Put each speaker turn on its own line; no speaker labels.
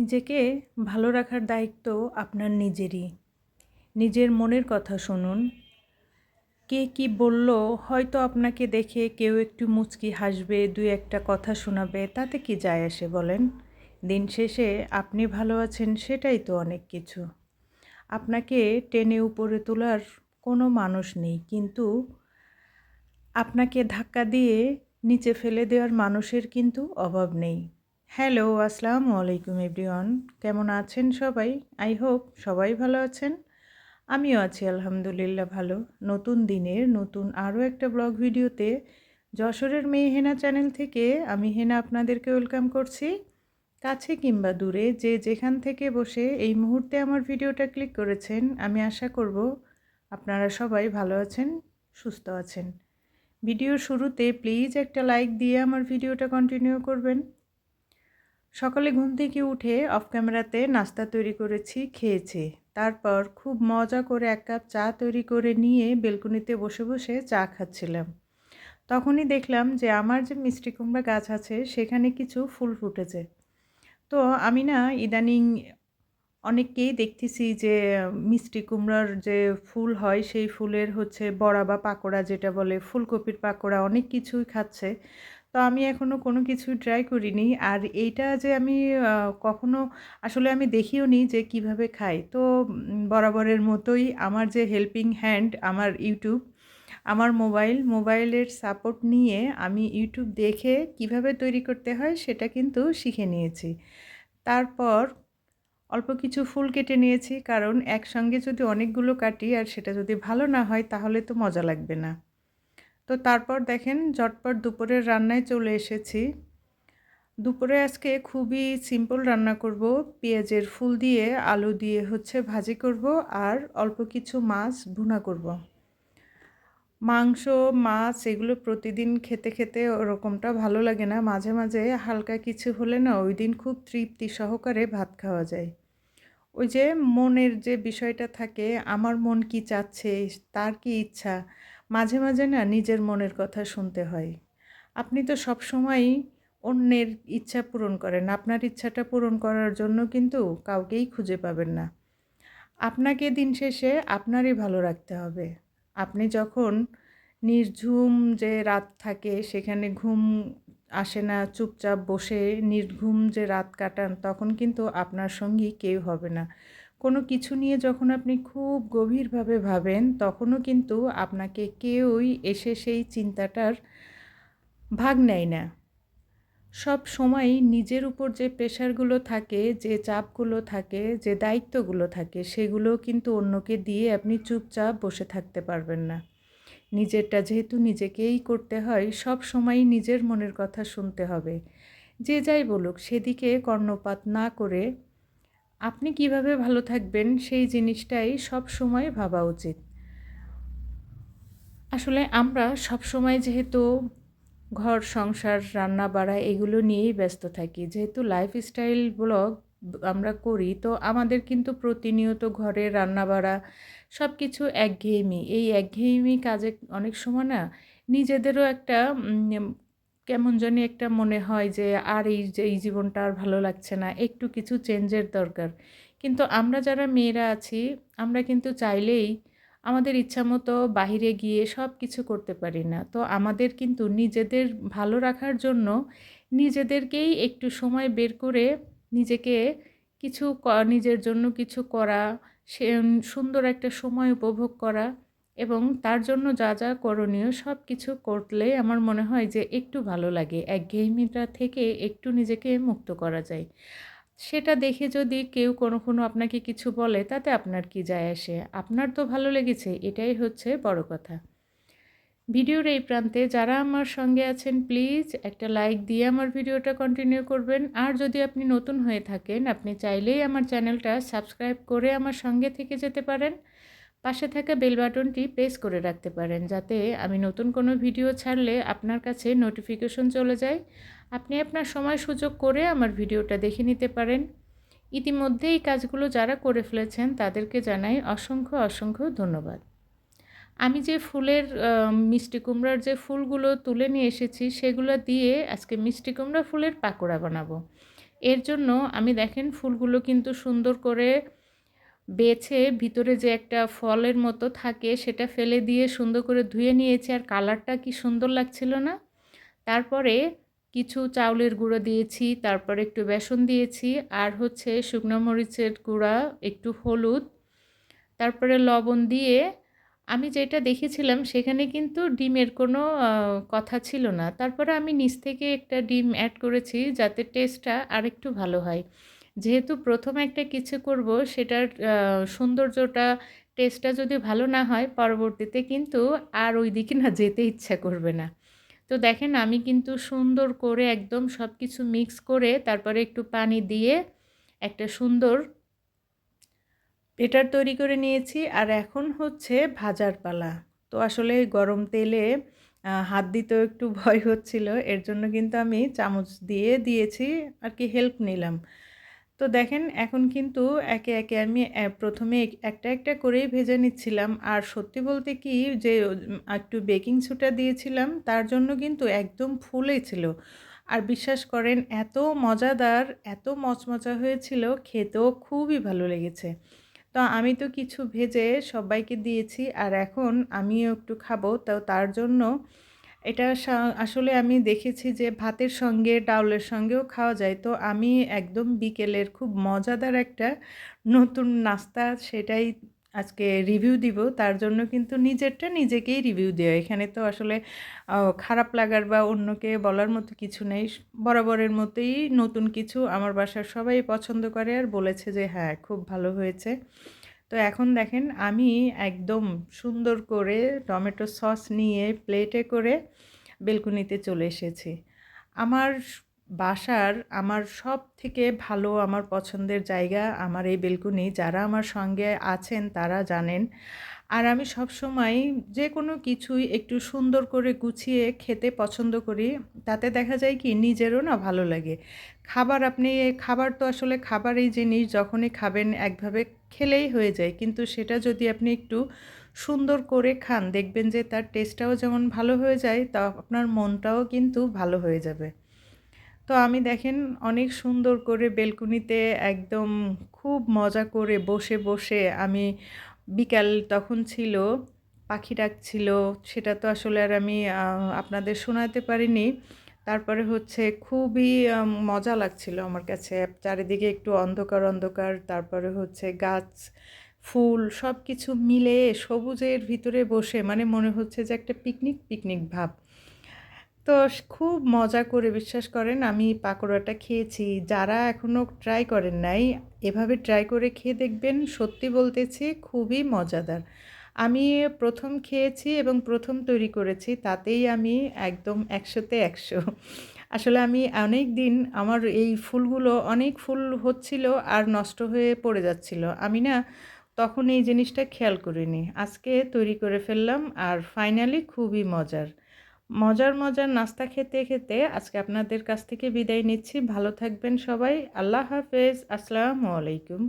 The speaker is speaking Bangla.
নিজেকে ভালো রাখার দায়িত্ব আপনার নিজেরই। নিজের মনের কথা শুনুন। কে কি বলল হয়তো আপনাকে দেখে কেউ একটু মুচকি হাসবে, দুই একটা কথা শোনাবে, তাতে কি যায় আসে বলেন? দিন শেষে আপনি ভালো আছেন সেটাই তো অনেক কিছু। আপনাকে টেনে উপরে তোলার কোনো মানুষ নেই, কিন্তু আপনাকে ধাক্কা দিয়ে নিচে ফেলে দেওয়ার মানুষের কিন্তু অভাব নেই। হ্যালো, আসসালামু আলাইকুম এভরিওয়ান। কেমন আছেন সবাই? আই হোপ সবাই ভালো আছেন। আমিও আছি, আলহামদুলিল্লাহ ভালো। নতুন দিনের, নতুন আরও একটা ব্লগ ভিডিওতে যশোরের মেয়ে হেনা চ্যানেল থেকে আমি হেনা আপনাদেরকে ওয়েলকাম করছি। কাছে কিংবা দূরে যে যেখান থেকে বসে এই মুহূর্তে আমার ভিডিওটা ক্লিক করেছেন, আমি আশা করব আপনারা সবাই ভালো আছেন, সুস্থ আছেন। ভিডিওর শুরুতে প্লিজ একটা লাইক দিয়ে আমার ভিডিওটা কন্টিনিউ করবেন। সকালে ঘুম থেকে উঠে অফ ক্যামেরাতে নাস্তা তৈরি করেছি, খেয়েছি। তারপর খুব মজা করে এক কাপ চা তৈরি করে নিয়ে বেলকুনিতে বসে বসে চা খাচ্ছিলাম। তখনই দেখলাম যে আমার যে মিষ্টি কুমড়া গাছ আছে, সেখানে কিছু ফুল ফুটেছে। তো আমি না ইদানিং অনেককেই দেখতেছি যে মিষ্টি কুমড়ার যে ফুল হয়, সেই ফুলের হচ্ছে বড়া বা পাকোড়া যেটা বলে, ফুলকপির পাকোড়া অনেক কিছুই খাচ্ছে। তো আমি এখনও কোনো কিছু ট্রাই করিনি। আর এইটা যে আমি কখনো আসলে আমি দেখিও নি যে কীভাবে খাই। তো বরাবরের মতোই আমার যে হেল্পিং হ্যান্ড আমার ইউটিউব আমার মোবাইল মোবাইলের সাপোর্ট নিয়ে আমি ইউটিউব দেখে কীভাবে তৈরি করতে হয় সেটা কিন্তু শিখে নিয়েছি। তারপর অল্প কিছু ফুল কেটে নিয়েছি, কারণ একসঙ্গে যদি অনেকগুলো কাটি আর সেটা যদি ভালো না হয় তাহলে তো মজা লাগবে না। তো তারপর দেখেন ঝটপট দুপুরের রান্নায় চলে এসেছি। দুপুরে আজকে খুবই সিম্পল রান্না করব। পেঁয়াজের ফুল দিয়ে, আলু দিয়ে হচ্ছে ভাজি করব আর অল্প কিছু মাছ ভুনা করব। মাংস, মাছ এগুলো প্রতিদিন খেতে খেতে ওরকমটা ভালো লাগে না। মাঝে মাঝে হালকা কিছু হলে না ওই দিন খুব তৃপ্তি সহকারে ভাত খাওয়া যায়। ওই যে মনের যে বিষয়টা থাকে, আমার মন কি চাচ্ছে, তার কি ইচ্ছা মাঝে মাঝে না নিজের মনের কথা শুনতে হয়। আপনি তো সব সময়ই অন্যের ইচ্ছা পূরণ করেন। আপনার ইচ্ছাটা পূরণ করার জন্য কিন্তু কাউকেই খুঁজে পাবেন না। আপনাকে দিন শেষে আপনারই ভালো রাখতে হবে। আপনি যখন নির্ঝুম যে রাত থাকে, সেখানে ঘুম আসে না, চুপচাপ বসে নির্ঘুম যে রাত কাটান, তখন কিন্তু আপনার সঙ্গী কেউ হবে না। কোনো কিছু নিয়ে যখন আপনি খুব গভীরভাবে ভাবেন, তখনও কিন্তু আপনাকে কেউই এসে সেই চিন্তাটার ভাগ নেয় না। সব সময় নিজের উপর যে প্রেশারগুলো থাকে, যে চাপগুলো থাকে, যে দায়িত্বগুলো থাকে সেগুলো কিন্তু অন্যকে দিয়ে আপনি চুপচাপ বসে থাকতে পারবেন না। নিজেরটা যেহেতু নিজেকেই করতে হয়, সব সময় নিজের মনের কথা শুনতে হবে। যে যাই বলুক, সেদিকে কর্ণপাত না করে আপনি কীভাবে ভালো থাকবেন সেই জিনিসটাই সব সময় ভাবা উচিত। আসলে আমরা সব সময় যেহেতু ঘর, সংসার, রান্না, বাড়া এগুলো নিয়েই ব্যস্ত থাকি। যেহেতু লাইফস্টাইল ব্লগ আমরা করি, তো আমাদের কিন্তু প্রতিনিয়ত ঘরে রান্না, বাড়া সব কিছু একঘেয়েমি। এই একঘেয়েমি কাজে অনেক সময় না নিজেদেরও একটা কেমন জানি একটা মনে হয় যে, আর এই যে, এই জীবনটা আর ভালো লাগছে না। একটু কিছু চেঞ্জের দরকার। কিন্তু আমরা যারা মেয়েরা আছি, আমরা কিন্তু চাইলেই আমাদের ইচ্ছা মতো বাহিরে গিয়ে সব কিছু করতে পারি না। তো আমাদের কিন্তু নিজেদের ভালো রাখার জন্য নিজেদেরকেই একটু সময় বের করে নিজেকে কিছু নিজের জন্য কিছু করা, সে, সুন্দর একটা সময় উপভোগ করা এবং তার জন্য যা যা করণীয় সব কিছু করলে আমার মনে হয় যে একটু ভালো লাগে একঘেয়েমিটা থেকে একটু নিজেকে মুক্ত করা যায়। সেটা দেখে যদি কেউ কোনো কোনো আপনাকে কিছু বলে, তাতে আপনার কি যায় আসে? আপনার তো ভালো লেগেছে, এটাই হচ্ছে বড় কথা। ভিডিওর এই প্রান্তে যারা আমার সঙ্গে আছেন, প্লিজ একটা লাইক দিয়ে আমার ভিডিওটা কন্টিনিউ করবেন। আর যদি আপনি নতুন হয়ে থাকেন, আপনি চাইলেই আমার চ্যানেলটা সাবস্ক্রাইব করে আমার সঙ্গে থেকে যেতে পারেন। পাশে থাকা বেল বাটনটি প্রেস করে রাখতে পারেন যাতে আমি নতুন কোনো ভিডিও ছাড়লে আপনার কাছে নোটিফিকেশন চলে যায়। আপনি আপনার সময় সুযোগ করে আমার ভিডিওটা দেখে নিতে পারেন। ইতিমধ্যে এই কাজগুলো যারা করে ফেলেছেন তাদেরকে জানাই অসংখ্য অসংখ্য ধন্যবাদ। আমি যে ফুলের মিষ্টি কুমড়ার যে ফুলগুলো তুলে নিয়ে এসেছি সেগুলো দিয়ে আজকে মিষ্টি কুমড়া ফুলের পাকোড়া বানাবো। এর জন্য আমি দেখেন ফুলগুলো কিন্তু সুন্দর করে বেছে ভিতরে যে একটা ফলের মতো থাকে সেটা ফেলে দিয়ে সুন্দর করে ধুয়ে নিয়েছি আর কালারটা কি সুন্দর লাগছিল না? তারপরে কিছু চাউলের গুঁড়ো দিয়েছি, তারপরে একটু বেসন দিয়েছি আর হচ্ছে শুকনো মরিচের গুঁড়া, একটু হলুদ, তারপরে লবণ দিয়ে আমি যেটা দেখেছিলাম সেখানে কিন্তু ডিমের কোনো কথা ছিল না। তারপরে আমি নিচ থেকে একটা ডিম অ্যাড করেছি যাতে টেস্টটা আরেকটু ভালো হয়। যেহেতু প্রথম একটা কিছু করব, সেটার সৌন্দর্যটা টেস্টটা যদি ভালো না হয় পরবর্তীতে কিন্তু আর ওই দিকে না যেতে ইচ্ছা করবে না। তো দেখেন আমি কিন্তু সুন্দর করে একদম সব কিছু মিক্স করে তারপরে একটু পানি দিয়ে একটা সুন্দর বেটার তৈরি করে নিয়েছি। আর এখন হচ্ছে ভাজার পালা। তো আসলে গরম তেলে হাত দিতেও একটু ভয় হচ্ছিল। এর জন্য কিন্তু আমি চামচ দিয়ে দিয়েছি, আর কি হেল্প নিলাম। তো দেখেন, এখন কিন্তু একে একে আমি প্রথমে একটা একটা করেই ভেজে নিচ্ছিলাম। আর সত্যি বলতে কি যে, একটু বেকিং সোডা দিয়েছিলাম, তার জন্য কিন্তু একদম ফুলে ছিল। আর বিশ্বাস করেন, এত মজাদার, এত মচমচা হয়েছিল, খেতেও খুবই ভালো লেগেছে। তো আমি তো কিছু ভেজে সবাইকে দিয়েছি, আর এখন আমিও একটু খাব, তো তার জন্য এটা আসলে আমি দেখেছি যে ভাতের সঙ্গে, ডাউলের সঙ্গেও খাওয়া যায়। তো আমি একদম বিকেলের খুব মজাদার একটা নতুন নাস্তা সেটাই আজকে রিভিউ দিব। তার জন্য কিন্তু নিজেরটা নিজেকেই রিভিউ দেওয়া এখানে তো আসলে খারাপ লাগার বা অন্যকে বলার মতো কিছু নেই। বরাবরের মতোই নতুন কিছু আমার বাসার সবাই পছন্দ করে আর বলেছে যে হ্যাঁ খুব ভালো হয়েছে। তো এখন দেখেন আমি একদম সুন্দর করে টমেটো সস নিয়ে প্লেটে করে বেলকুনিতে চলে এসেছি। আমার বাসার আমার সব থেকে ভালো, আমার পছন্দের জায়গা আমার এই বেলকুনি। যারা আমার সঙ্গে আছেন তারা জানেন। আর আমি সব সময় যে কোনো কিছুই একটু সুন্দর করে গুছিয়ে খেতে পছন্দ করি। তাতে দেখা যায় কি নিজেরও না ভালো লাগে। খাবার আপনি, খাবার তো আসলে খাবারই জিনিস যখনই খাবেন একভাবে খেলেই হয়ে যায়। কিন্তু সেটা যদি আপনি একটু সুন্দর করে খান, দেখবেন যে তার টেস্টটাও যেমন ভালো হয়ে যায়, তা আপনার মনটাও কিন্তু ভালো হয়ে যাবে। তো আমি দেখেন অনেক সুন্দর করে বেলকুনিতে একদম খুব মজা করে বসে বসে আমি বিকাল তখন ছিল, পাখি ডাকছিল, সেটা তো আসলে আর আমি আপনাদের শোনাতে পারিনি। তারপরে হচ্ছে খুবই মজা লাগছিল আমার কাছে। চারিদিকে একটু অন্ধকার অন্ধকার, তারপরে হচ্ছে গাছ, ফুল সব কিছু মিলে সবুজের ভিতরে বসে মানে মনে হচ্ছে যে একটা পিকনিক পিকনিক ভাব। তো খুব মজা করে বিশ্বাস করেন আমি পাকোড়াটা খেয়েছি। যারা এখনও ট্রাই করেন নাই, এভাবে ট্রাই করে খেয়ে দেখবেন সত্যি বলতেছি খুবই মজাদার। আমি প্রথম খেয়েছি এবং প্রথম তৈরি করেছি, তাতেই আমি একদম একশোতে একশো। আসলে আমি অনেক দিন আমার এই ফুলগুলো, অনেক ফুল হচ্ছিল আর নষ্ট হয়ে পড়ে যাচ্ছিল। আমি না তখন এই জিনিসটা খেয়াল করিনি। আজকে তৈরি করে ফেললাম আর ফাইনালি খুবই মজার। মজার মজার নাস্তা খেতে খেতে আজকে আপনাদের কাছ থেকে বিদায় নিচ্ছি। ভালো থাকবেন সবাই। আল্লাহ হাফেজ। আসসালামু আলাইকুম।